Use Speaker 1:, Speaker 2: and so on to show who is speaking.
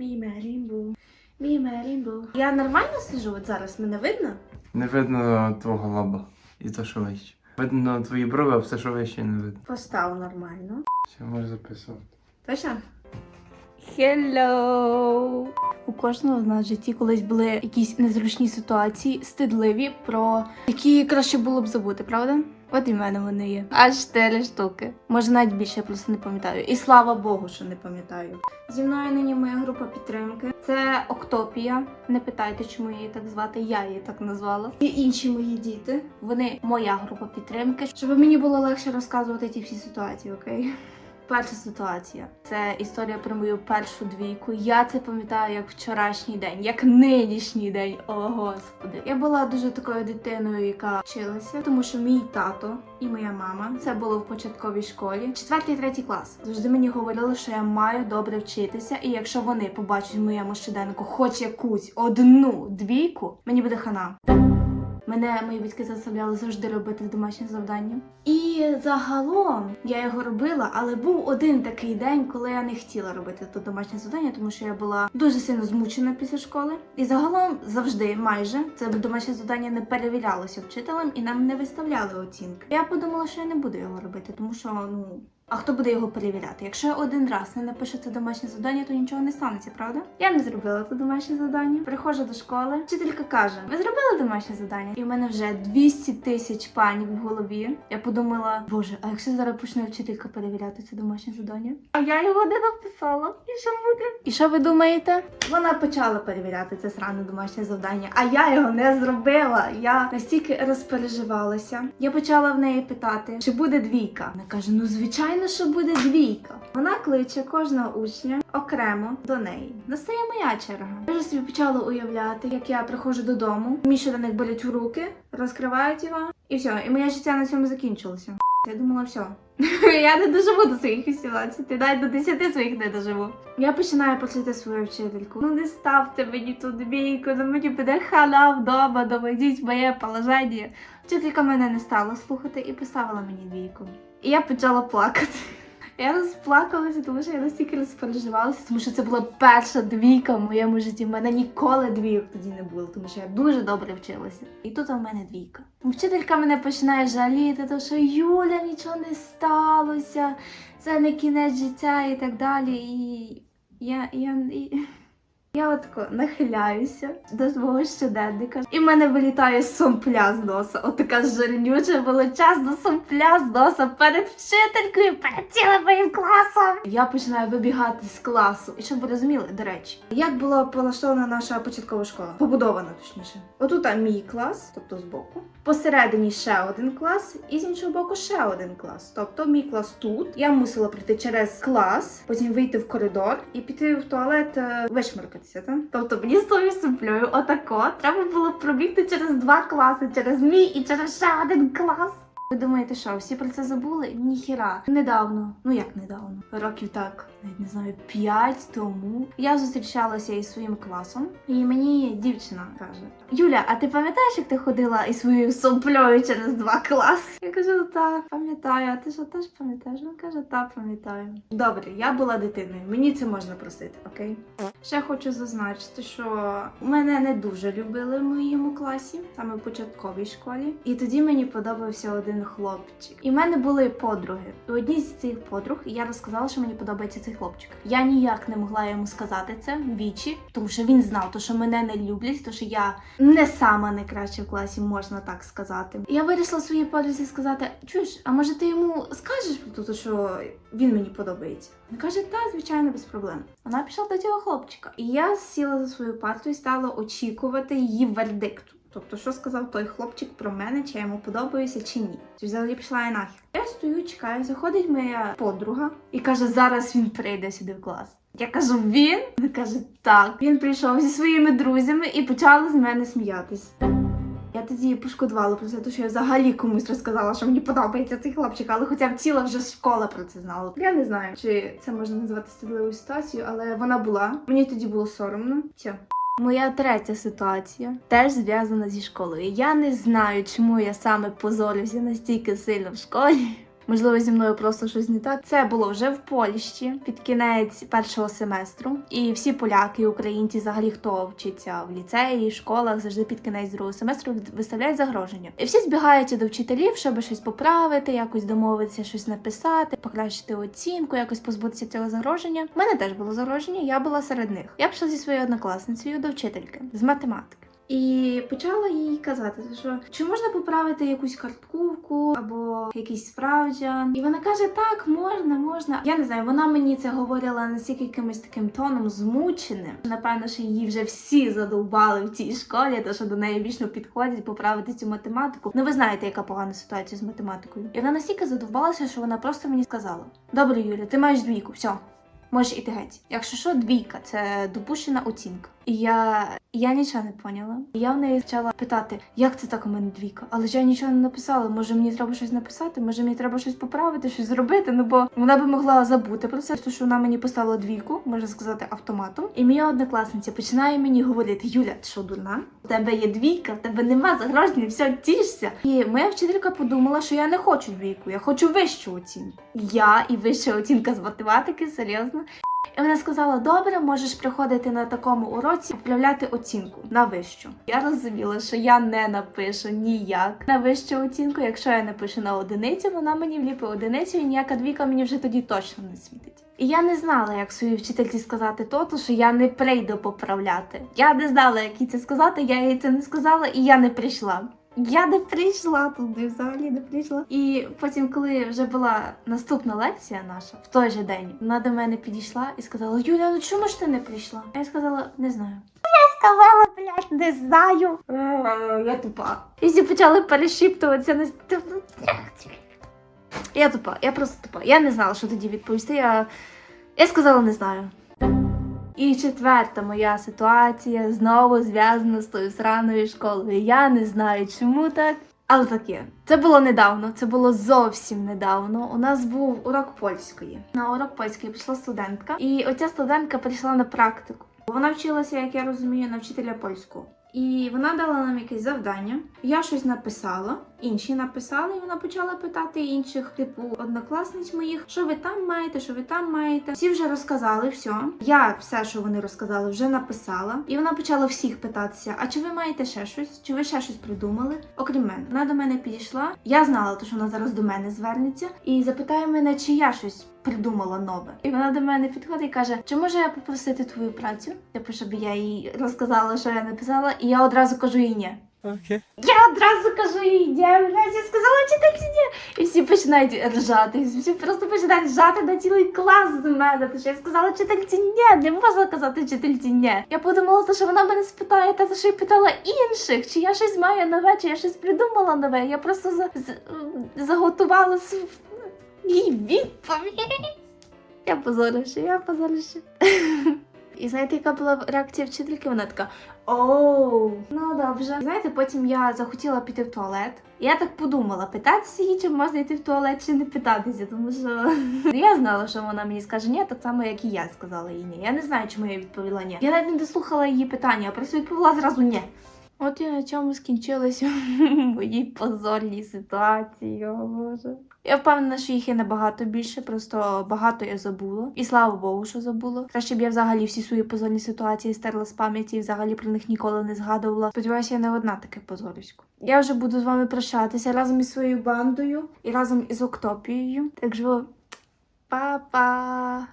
Speaker 1: Мій Мерімбу. Мій Мерімбу. Я нормально сижу от зараз, мене видно?
Speaker 2: Не видно твого лаба і то, що вище. Видно твої брови, а все, що вище, не видно.
Speaker 1: Постав нормально.
Speaker 2: Все, можеш записувати.
Speaker 1: Точно? Hello! У кожного з нас в житті колись були якісь незручні ситуації, стидливі, про які краще було б забути, правда? От і в мене вони є. Аж чотири штуки. Може навіть більше я просто не пам'ятаю. І слава Богу, що не пам'ятаю. Зі мною нині моя група підтримки. Це Октопія. Не питайте, чому її так звати. Я її так назвала. І інші мої діти. Вони моя група підтримки, щоб мені було легше розказувати ті всі ситуації, окей? Перша ситуація це історія про мою першу двійку. Я це пам'ятаю як вчорашній день, як нинішній день. О господи. Я була дуже такою дитиною, яка вчилася, тому що мій тато і моя мама це було в початковій школі. Четвертий, третій клас. Завжди мені говорили, що я маю добре вчитися, і якщо вони побачать в моєму щоденнику хоч якусь одну двійку, мені буде хана. Мене мої батьки заставляли завжди робити домашнє завдання. І загалом я його робила, але був один такий день, коли я не хотіла робити то домашнє завдання, тому що я була дуже сильно змучена після школи. І загалом завжди, майже, це домашнє завдання не перевірялося вчителем і нам не виставляли оцінки. Я подумала, що я не буду його робити, тому що ну. А хто буде його перевіряти? Якщо я один раз не напишу це домашнє завдання, то нічого не станеться, правда? Я не зробила це домашнє завдання. Приходжу до школи. Вчителька каже: Ви зробили домашнє завдання? І в мене вже 200 тисяч панік в голові. Я подумала, боже, а якщо зараз почне вчителька перевіряти це домашнє завдання? А я його не написала. І що буде? І що ви думаєте? Вона почала перевіряти це сране домашнє завдання, а я його не зробила. Я настільки розпереживалася. Я почала в неї питати, чи буде двійка. Вона каже: Ну звичайно, що буде двійка. Вона кличе кожного учня окремо до неї. Настає моя черга. Я вже собі почала уявляти, як я приходжу додому. Щоденник беруть в руки, розкривають його, і все. І моє життя на цьому закінчилося. Я думала, все. Я не доживу до своїх 18, навіть до 10 своїх не доживу. Я починаю просити свою вчительку. Ну не ставте мені ту двійку, ну мені буде хана вдома, доведіть моє положення. Вчителька мене не стала слухати і поставила мені двійку. І я почала плакати. Я розплакалася, тому що я настільки розпереживалася, тому що це була перша двійка в моєму житті. У мене ніколи двійок тоді не було, тому що я дуже добре вчилася. І тут у мене двійка. Вчителька мене починає жаліти, тому що Юля нічого не сталося, це не кінець життя і так далі. І я, я, і... Я отако нахиляюся до свого щоденника, і в мене вилітає сомпля з носа. Отака жирнюча величезна сомпля з носа перед вчителькою, перед цілим моїм класом. Я починаю вибігати з класу. І щоб ви розуміли, до речі, як була полаштована наша початкова школа? Побудована, точніше. Отут мій клас, тобто збоку. Посередині ще один клас, і з іншого боку ще один клас. Тобто мій клас тут. Я мусила прийти через клас, потім вийти в коридор і піти в туалет е, вишмаркатися. Та? Тобто мені з тою суплею отако треба було пробігти через два класи, через мій і через ще один клас. Ви думаєте, що всі про це забули? Ніхіра. Недавно, ну як недавно, років так, навіть не знаю, п'ять тому я зустрічалася із своїм класом, і мені дівчина каже: Юля, а ти пам'ятаєш, як ти ходила із своєю соплею через два класи? Я кажу, так, пам'ятаю, а ти що теж пам'ятаєш? Він каже, так, пам'ятаю. Добре, я була дитиною, мені це можна простити, окей? Ще хочу зазначити, що мене не дуже любили в моєму класі, саме в початковій школі. І тоді мені подобався один хлопчик. І в мене були подруги. І одній з цих подруг я розказала, що мені подобається цей хлопчик. Я ніяк не могла йому сказати це в вічі, тому що він знав, то, що мене не люблять, то що я не сама найкраща в класі, можна так сказати. І я вирішила своїй подрузі сказати: чуєш, а може ти йому скажеш те, що він мені подобається? Він каже, та, звичайно, без проблем. Вона пішла до цього хлопчика. І я сіла за свою парту і стала очікувати її вердикту. Тобто, що сказав той хлопчик про мене, чи я йому подобаюся, чи ні. Чи взагалі пішла я нахер. Я стою, чекаю, заходить моя подруга і каже, зараз він прийде сюди в клас. Я кажу, він? Вона каже, так. Він прийшов зі своїми друзями і почали з мене сміятись. Я тоді пошкодувала про це, тому що я взагалі комусь розказала, що мені подобається цей хлопчик, але хоча б ціла вже школа про це знала. Я не знаю, чи це можна назвати стидливою ситуацією, але вона була. Мені тоді було соромно. Все. Моя третя ситуація теж зв'язана зі школою. Я не знаю, чому я саме позорюся настільки сильно в школі. Можливо, зі мною просто щось не так. Це було вже в Польщі під кінець першого семестру. І всі поляки, українці, взагалі хто вчиться в ліцеї, школах, завжди під кінець другого семестру виставляють загроження. І всі збігаються до вчителів, щоб щось поправити, якось домовитися, щось написати, покращити оцінку, якось позбутися цього загроження. У мене теж було загроження, я була серед них. Я пішла зі своєю однокласницею до вчительки з математики. І почала їй казати, що чи можна поправити якусь картківку або якийсь справджан. І вона каже: так, можна, можна. Я не знаю, вона мені це говорила настільки якимось таким тоном змученим. Напевно, що її вже всі задовбали в цій школі, то що до неї вічно підходять поправити цю математику. Ну ви знаєте, яка погана ситуація з математикою. І вона настільки задовбалася, що вона просто мені сказала: Добре, Юля, ти маєш двійку, все. Можеш іти геть. Якщо що, двійка це допущена оцінка. І я, я нічого не поняла. Я в неї почала питати, як це так у мене двійка? Але ж я нічого не написала. Може мені треба щось написати, може мені треба щось поправити, щось зробити. Ну бо вона би могла забути про це, що вона мені поставила двійку, можна сказати, автоматом. І моя однокласниця починає мені говорити: Юля, ти що дурна? У тебе є двійка, в тебе нема загроження, все тішся. І моя вчителька подумала, що я не хочу двійку, я хочу вищу оцінку. Я і вища оцінка з математики, серйозно. І вона сказала: добре, можеш приходити на такому уроці, вправляти оцінку на вищу. Я розуміла, що я не напишу ніяк на вищу оцінку. Якщо я напишу на одиницю, вона мені вліпить одиницю, і ніяка двійка мені вже тоді точно не світить. І я не знала, як своїй вчительці сказати то, то що я не прийду поправляти. Я не знала, як їй це сказати, я їй це не сказала, і я не прийшла. Я не прийшла туди, взагалі не прийшла. І потім, коли вже була наступна лекція наша в той же день, вона до мене підійшла і сказала: Юля, ну чому ж ти не прийшла? А я сказала, не знаю. Я сказала, блядь, не знаю. Е, Я тупа. І всі почали перешіптуватися на я тупа, я просто тупа. Я не знала, що тоді відповісти. Я, я сказала, не знаю. І четверта моя ситуація знову зв'язана з тою сраною школою. Я не знаю, чому так. Але таке. Це було недавно, це було зовсім недавно. У нас був урок польської. На урок польської прийшла студентка, і оця студентка прийшла на практику. Вона вчилася, як я розумію, на вчителя польського. І вона дала нам якесь завдання. Я щось написала, інші написали, і вона почала питати інших, типу однокласниць моїх, що ви там маєте, що ви там маєте. Всі вже розказали все. Я все, що вони розказали, вже написала. І вона почала всіх питатися: а чи ви маєте ще щось? Чи ви ще щось придумали? Окрім мене, вона до мене підійшла. Я знала, то, що вона зараз до мене звернеться, і запитає мене, чи я щось придумала нове. І вона до мене підходить і каже: Чи можу я попросити твою працю? Типу, щоб я їй розказала, що я написала, і я одразу кажу їй ні.
Speaker 3: Okay.
Speaker 1: Я одразу кажу їй блядь, я сказала вчительці ні. І всі починають ржати. Всі просто починають ржати на цілий клас з мене. Що я сказала вчительці ні, не можна казати вчительці ні. Я подумала, що вона мене спитає, та що й питала інших, чи я щось маю нове, чи я щось придумала нове. Я просто за, з- заготувала їй відповідь. Я позорище, я позорище. І знаєте, яка була реакція вчительки? Вона така: Оу, ну добре. Знаєте, потім я захотіла піти в туалет. Я так подумала, питатися її, чи можна йти в туалет, чи не питатися, тому що я знала, що вона мені скаже ні, так само, як і я сказала їй ні. Я не знаю, чому я відповіла ні. Я навіть не дослухала її питання, а просто відповіла зразу ні. От і на чому скінчилися мої позорні ситуації, о боже. Я впевнена, що їх є набагато більше, просто багато я забула. І слава Богу, що забула. Краще б я взагалі всі свої позорні ситуації стерла з пам'яті і взагалі про них ніколи не згадувала. Сподіваюся, я не одна таке позорисько. Я вже буду з вами прощатися разом із своєю бандою і разом із Октопією. Так що, па-па!